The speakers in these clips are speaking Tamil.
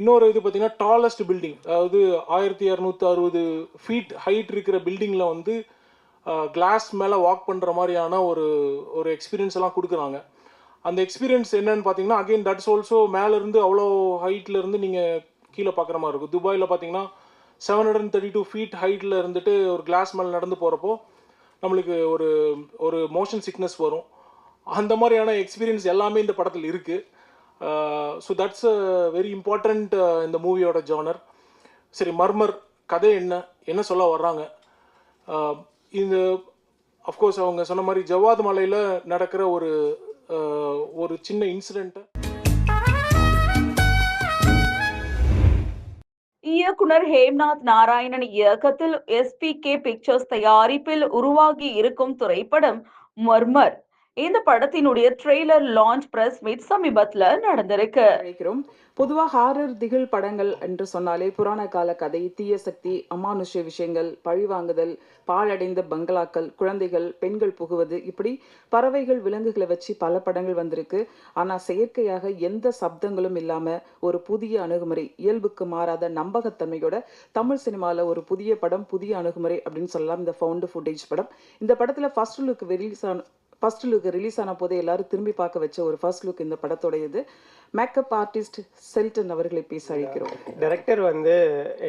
இன்னொரு இது பார்த்தீங்கன்னா டாலஸ்ட் பில்டிங் அதாவது ஆயிரத்தி இரநூத்தி அறுபது ஃபீட் ஹைட் இருக்கிற பில்டிங்கில் வந்து கிளாஸ் மேலே வாக் பண்ணுற மாதிரியான ஒரு ஒரு எக்ஸ்பீரியன்ஸ் எல்லாம் கொடுக்குறாங்க. அந்த எக்ஸ்பீரியன்ஸ் என்னன்னு பார்த்தீங்கன்னா அகைன் தட்ஸ் ஆல்சோ மேலேருந்து அவ்வளோ ஹைட்ல இருந்து நீங்கள் கீழே பார்க்குற மாதிரி இருக்கும். துபாயில் பார்த்தீங்கன்னா seven hundred and thirty two feet ஹைட்டில் இருந்துட்டு ஒரு கிளாஸ் மேலே நடந்து போகிறப்போ நம்மளுக்கு ஒரு ஒரு மோஷன் சிக்னஸ் வரும். அந்த மாதிரியான எக்ஸ்பீரியன்ஸ் எல்லாமே இந்த படத்தில் இருக்குது so that's a very important இந்த மூவியோட ஜானர் சரி மர்மர் கதை என்ன? என்ன சொல்ல வர்றாங்க? Uh, இந்த அஃப்கோர்ஸ் அவங்க சொன்ன மாதிரி ஜவ்வாத் மலையில் நடக்கிற ஒரு uh, ஒரு சின்ன இன்சிடெண்ட்டை இயக்குனர் ஹேம்நாத் நாராயணன் இயக்கத்தில் எஸ்பிகே பிக்சர்ஸ் தயாரிப்பில் உருவாகி இருக்கும் திரைப்படம் மர்மர். இந்த படத்தினுடைய ட்ரெய்லர் லான்ச் பிரஸ் மீட் சமீபத்துல நடந்திருக்கு. பொதுவாக பொதுவா ஹாரர் திகில் படங்கள் என்று சொன்னாலே புராண கால கதை தீய சக்தி அமானுஷ்ய விஷயங்கள் பழிவாங்குதல் பாழடைந்த பங்களாக்கள் குழந்தைகள் பெண்கள் புகுவது இப்படி பறவைகள் விலங்குகளை வச்சு பல படங்கள் வந்திருக்கு. ஆனா செயற்கையாக எந்த சப்தங்களும் இல்லாம ஒரு புதிய அணுகுமுறை இயல்புக்கு மாறாத நம்பகத்தன்மையோட தமிழ் சினிமால ஒரு புதிய படம் புதிய அணுகுமுறை அப்படின்னு சொல்லலாம். இந்த ஃபவுண்டு ஃபுட்டேஜ் படம். இந்த படத்துல ஃபர்ஸ்ட் லுக் ரிலீஸ் ஆன ஃபர்ஸ்ட் லுக் ரிலீஸ் ஆன போதே எல்லாரும் திரும்பி பார்க்க வச்ச ஒரு ஃபர்ஸ்ட் லுக் இந்த படத்தோடையது. மேக்கப் ஆர்டிஸ்ட் செல்டன் அவர்களை பேச அழைக்கிறோம். டைரக்டர் வந்து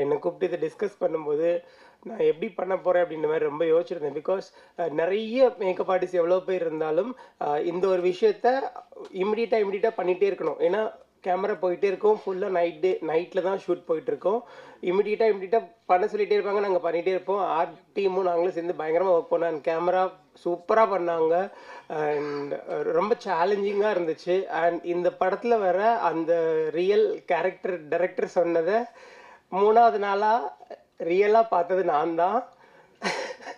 என்னை கூப்பிட்டு இதை டிஸ்கஸ் பண்ணும்போது நான் எப்படி பண்ண போகிறேன் அப்படின்ற மாதிரி ரொம்ப யோசிச்சிருந்தேன். பிகாஸ் நிறைய மேக்கப் ஆர்டிஸ்ட் எவ்வளோ பேர் இருந்தாலும் இந்த ஒரு விஷயத்த இமிடியட்டாக இமிடியட்டாக பண்ணிகிட்டே இருக்கணும். ஏன்னா கேமரா போயிட்டே இருக்கும் ஃபுல்லாக நைட் டே நைட்டில் தான் ஷூட் போயிட்டுருக்கோம் இமிடியேட்டாக இமிடியட்டாக பண்ண சொல்லிகிட்டே இருப்பாங்க. நாங்கள் பண்ணிகிட்டே இருப்போம். ஆர்ட் டீமும் நாங்களும் சேர்ந்து பயங்கரமாக ஒர்க் பண்ணோம். அண்ட் கேமரா சூப்பராக பண்ணாங்க. அண்ட் uh, ரொம்ப சேலஞ்சிங்காக இருந்துச்சு. அண்ட் இந்த படத்தில் வர அந்த ரியல் கேரக்டர் டைரக்டர் சொன்னதை மூணாவது நாளாக ரியலாக பார்த்தது நான் தான்.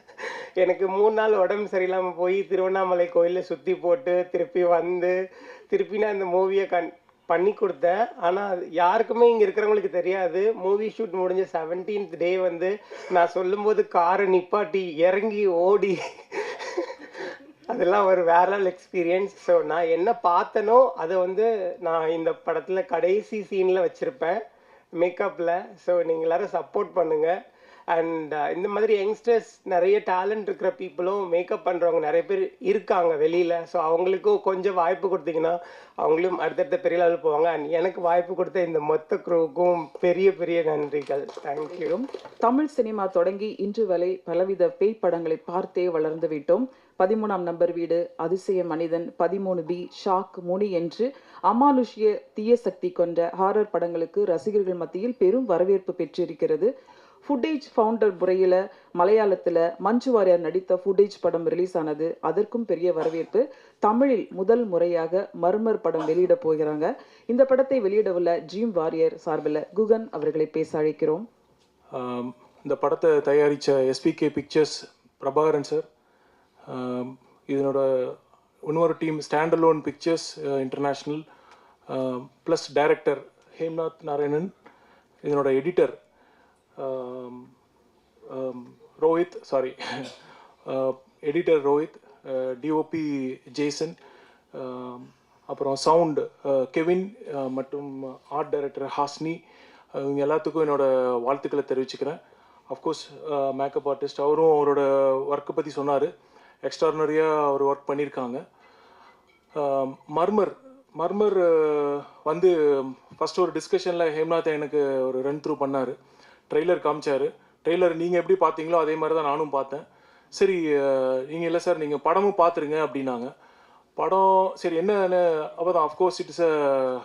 எனக்கு மூணு நாள் உடம்பு சரியில்லாமல் போய் திருவண்ணாமலை கோயிலில் சுற்றி போட்டு திருப்பி வந்து திருப்பி நான் இந்த மூவியை கண் பண்ணி கொடுத்தேன். ஆனால் யாருக்குமே இங்கே இருக்கிறவங்களுக்கு தெரியாது. மூவி ஷூட் முடிஞ்ச செவன்டீன்த் டே வந்து நான் சொல்லும்போது காரை நிப்பாட்டி இறங்கி ஓடி. அதெல்லாம் ஒரு வேற லெவல் எக்ஸ்பீரியன்ஸ் ஸோ நான் என்ன பார்த்தனோ அதை வந்து நான் இந்த படத்தில் கடைசி சீனில் வச்சுருப்பேன். மேக்கப்பில் ஸோ நீங்கள் எல்லாரும் சப்போர்ட் பண்ணுங்கள் அண்ட் uh, இந்த மாதிரி யங்ஸ்டர்ஸ் நிறைய டேலண்ட் இருக்கிற பீப்புளும் மேக்கப் பண்ணுறவங்க நிறைய பேர் இருக்காங்க வெளியில். ஸோ அவங்களுக்கும் கொஞ்சம் வாய்ப்பு கொடுத்தீங்கன்னா அவங்களும் அடுத்தடுத்த பெரிய லெவல் போவாங்க. அண்ட் எனக்கு வாய்ப்பு கொடுத்த இந்த மொத்த குரூவுக்கும் பெரிய பெரிய நன்றிகள். தேங்க்யூ தமிழ் சினிமா தொடங்கி இன்று வரை பலவித பேய் படங்களை பார்த்தே வளர்ந்து விட்டோம். பதிமூணாம் நம்பர் வீடு அதிசய மனிதன் பதிமூணு பி ஷாக் முனி என்று அமானுஷ்ய தீய சக்தி கொண்ட ஹாரர் படங்களுக்கு ரசிகர்கள் மத்தியில் பெரும் வரவேற்பு பெற்றிருக்கிறது. ஃபுட்டேஜ் ஃபவுண்டர் முறையில் மலையாளத்தில் மஞ்சு வாரியார் நடித்த ஃபுட்டேஜ் படம் ரிலீஸ் ஆனது. அதற்கும் பெரிய வரவேற்பு தமிழில் முதல் முறையாக மர்மர் படம் வெளியிட போகிறாங்க. இந்த படத்தை வெளியிட உள்ள ஜீம் வாரியர் சார்பில் குகன் அவர்களை பேச அழைக்கிறோம். இந்த படத்தை தயாரித்த எஸ்பிகே பிக்சர்ஸ் பிரபாகரன் சார். இதனோட இன்னொரு team standalone pictures international plus director Hemnath Narayanan இதனோட editor Rohit sorry editor Rohit DOP Jason அப்புறம் சவுண்ட் கெவின் uh, uh, மற்றும் ஆர்ட் டைரக்டர் ஹாஸ்னி இவங்க எல்லாத்துக்கும் என்னோடய வாழ்த்துக்களை தெரிவிச்சுக்கிறேன். அஃப்கோர்ஸ் மேக்கப் ஆர்டிஸ்ட் அவரும் அவரோட ஒர்க்கை பற்றி சொன்னார். எக்ஸ்ட்ரானரியாக அவர் ஒர்க் பண்ணியிருக்காங்க மர்மர் um, மர்மர் uh, வந்து ஃபஸ்ட் ஒரு டிஸ்கஷனில் ஹேம்நாத் எனக்கு ஒரு ரன் த்ரூ பண்ணார். ட்ரெய்லர் காமிச்சார். ட்ரெய்லர் நீங்கள் எப்படி பார்த்தீங்களோ அதே மாதிரி தான் நானும் பார்த்தேன். சரி நீங்கள் இல்லை சார் நீங்கள் படமும் பார்த்துருங்க அப்படின்னாங்க. படம் சரி என்னன்னு அப்போ தான் of course it's a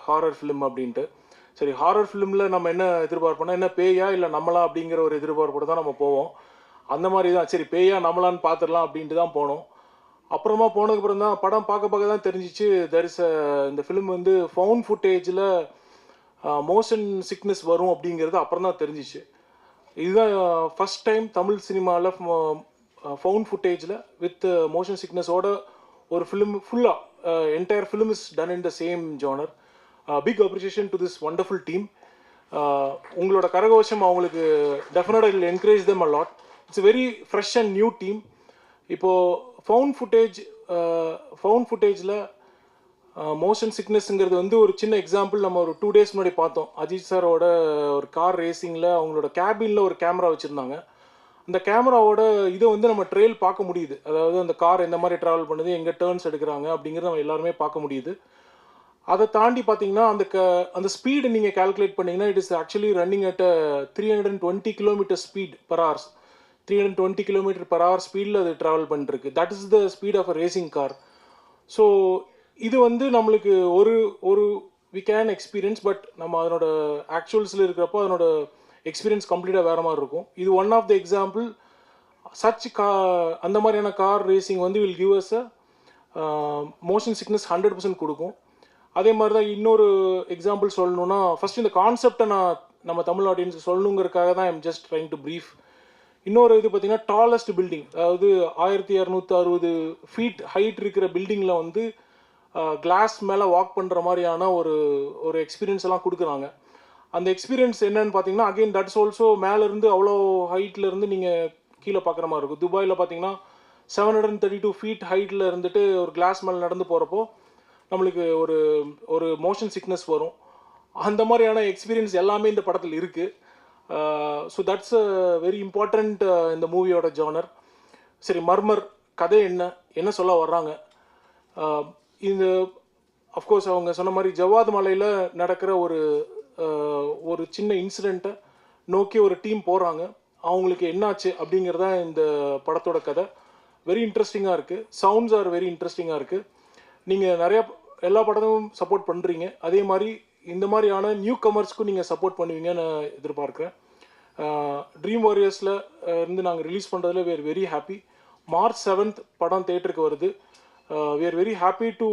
horror film அப்படின்ட்டு. சரி ஹாரர் ஃபிலிமில் நம்ம என்ன எதிர்பார்ப்போம்னா என்ன பேயா இல்லை நம்மளா அப்படிங்கிற ஒரு எதிர்பார்ப்போடு தான் நம்ம போவோம். அந்த மாதிரி தான் சரி பேயா நம்மளான்னு பார்த்துடலாம் அப்படின்ட்டு தான் போனோம். அப்புறமா போனதுக்கப்புறம் தான் படம் பார்க்க பார்க்க தான் தெரிஞ்சிச்சு. தெர் இஸ் இந்த ஃபிலிம் வந்து ஃபவுண்ட் ஃபுட்டேஜில் மோஷன் சிக்னஸ் வரும் அப்படிங்கிறது அப்புறம் தான் தெரிஞ்சிச்சு. இதுதான் ஃபஸ்ட் டைம் தமிழ் சினிமாவில் ஃபவுண்ட் ஃபுட்டேஜில் வித் மோஷன் சிக்னஸோட ஒரு ஃபிலிம் ஃபுல்லாக entire film is done in the same genre big appreciation to this wonderful team உங்களோட கரகோஷம் அவங்களுக்கு டெஃபினட்டாக I'll encourage them a lot it's very fresh and new team இப்போது ஃபவுண்ட் ஃபுட்டேஜ் ஃபவுண்ட் ஃபுட்டேஜில் மோஷன் சிக்னஸ்ங்கிறது வந்து ஒரு சின்ன எக்ஸாம்பிள் நம்ம ஒரு டூ டேஸ் முன்னாடி பார்த்தோம். அஜித் சாரோட ஒரு கார் ரேசிங்கில் அவங்களோட கேபினில் ஒரு கேமரா வச்சுருந்தாங்க. அந்த கேமராவோட இதை வந்து நம்ம ட்ரெயில் பார்க்க முடியுது. அதாவது அந்த கார் எந்த மாதிரி ட்ராவல் பண்ணுது எங்கே டேர்ன்ஸ் எடுக்கிறாங்க அப்படிங்கிறத நம்ம எல்லாருமே பார்க்க முடியுது. அதை தாண்டி பார்த்தீங்கன்னா அந்த க அந்த ஸ்பீடு நீங்கள் கால்குலேட் பண்ணிங்கன்னா it is actually running at three hundred and twenty kilometre speed per hours three hundred twenty kilometre per hour ஸ்பீடில் அது ட்ராவல் பண்ணிருக்கு. That is the speed of a racing car so இது வந்து நம்மளுக்கு ஒரு ஒரு வி கேன் எக்ஸ்பீரியன்ஸ் பட் நம்ம அதனோட ஆக்சுவல்ஸில் இருக்கிறப்போ அதனோட எக்ஸ்பீரியன்ஸ் கம்ப்ளீட்டாக வேறு மாதிரி இருக்கும். இது one of the example such கா அந்த மாதிரியான கார் ரேசிங் வந்து will give us a motion sickness hundred percent கொடுக்கும். அதே மாதிரி தான் இன்னொரு எக்ஸாம்பிள் சொல்லணும்னா ஃபர்ஸ்ட் இந்த கான்செப்டை நான் நம்ம தமிழ் ஆடியன்ஸுக்கு சொல்லணுங்கிறதுக்காக தான் I'm just trying to brief இன்னொரு இது பார்த்தீங்கன்னா டாலஸ்ட் பில்டிங் அதாவது ஆயிரத்தி இரநூத்தி அறுபது ஃபீட் ஹைட் இருக்கிற பில்டிங்கில் வந்து கிளாஸ் மேலே வாக் பண்ணுற மாதிரியான ஒரு ஒரு எக்ஸ்பீரியன்ஸ் எல்லாம் கொடுக்குறாங்க. அந்த எக்ஸ்பீரியன்ஸ் என்னன்னு பார்த்தீங்கன்னா அகைன் தட்ஸ் ஆல்சோ மேலேருந்து அவ்வளோ ஹைட்லேருந்து நீங்கள் கீழே பார்க்குற மாதிரி இருக்கும். துபாயில் பார்த்தீங்கன்னா seven hundred and thirty two feet ஹைட்டில் இருந்துட்டு ஒரு கிளாஸ் மேலே நடந்து போகிறப்போ நம்மளுக்கு ஒரு ஒரு மோஷன் சிக்னஸ் வரும். அந்த மாதிரியான எக்ஸ்பீரியன்ஸ் எல்லாமே இந்த படத்தில் இருக்குது so that's a very important இந்த மூவியோட ஜானர் சரி மர்மர் கதை என்ன? என்ன சொல்ல வர்றாங்க? ஆஹ் இந்த அஃப்கோர்ஸ் அவங்க சொன்ன மாதிரி ஜவாத் மலையில் நடக்கிற ஒரு ஒரு சின்ன இன்சிடெண்ட்டை நோக்கி ஒரு டீம் போகிறாங்க அவங்களுக்கு என்னாச்சு அப்படிங்கிறத இந்த படத்தோட கதை. வெரி இன்ட்ரெஸ்டிங்காக இருக்குது சவுண்ட்ஸ் ஆர் வெரி இன்ட்ரெஸ்டிங்காக இருக்குது நீங்கள் நிறையா எல்லா படமும் சப்போர்ட் பண்ணுறீங்க அதே மாதிரி இந்த மாதிரியான நியூ கமர்ஸ்க்கும் நீங்கள் சப்போர்ட் பண்ணுவீங்கன்னு நான் எதிர்பார்க்குறேன். ட்ரீம் வாரியர்ஸில் இருந்து நாங்கள் ரிலீஸ் பண்ணுறதுல we're very happy March seventh படம் தேட்டருக்கு வருது. We are very happy to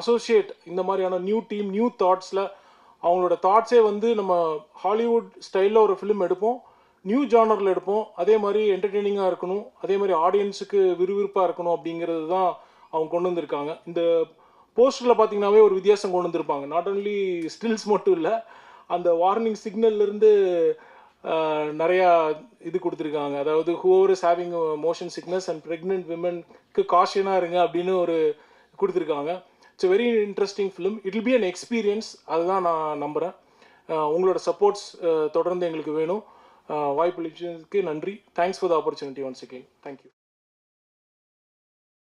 associate இந்த மாதிரியான நியூ டீம் நியூ தாட்ஸில் அவங்களோட தாட்ஸே வந்து நம்ம ஹாலிவுட் ஸ்டைலில் ஒரு ஃபிலிம் எடுப்போம் நியூ ஜானரில் எடுப்போம். அதே மாதிரி என்டர்டெய்னிங்காக இருக்கணும். அதே மாதிரி ஆடியன்ஸுக்கு விறுவிறுப்பாக இருக்கணும் அப்படிங்கிறது தான் அவங்க கொண்டு வந்திருக்காங்க. இந்த போஸ்டரில் பார்த்தீங்கன்னாவே ஒரு வித்தியாசம் கொண்டு வந்திருப்பாங்க. நாட் ஓன்லி ஸ்டில்ஸ் மட்டும் இல்லை அந்த வார்னிங் சிக்னல்லேருந்து நிறையா இது கொடுத்துருக்காங்க. அதாவது whoever is having motion sickness and pregnant விமனுக்கு காஷனாக இருங்க அப்படின்னு ஒரு கொடுத்துருக்காங்க. It's very interesting film it will be an experience அதுதான் நான் நம்புகிறேன் உங்களோட சப்போர்ட்ஸ் தொடர்ந்து எங்களுக்கு வேணும். வாய்ப்பு அளிச்சதுக்கு நன்றி. Thanks for the opportunity once again thank you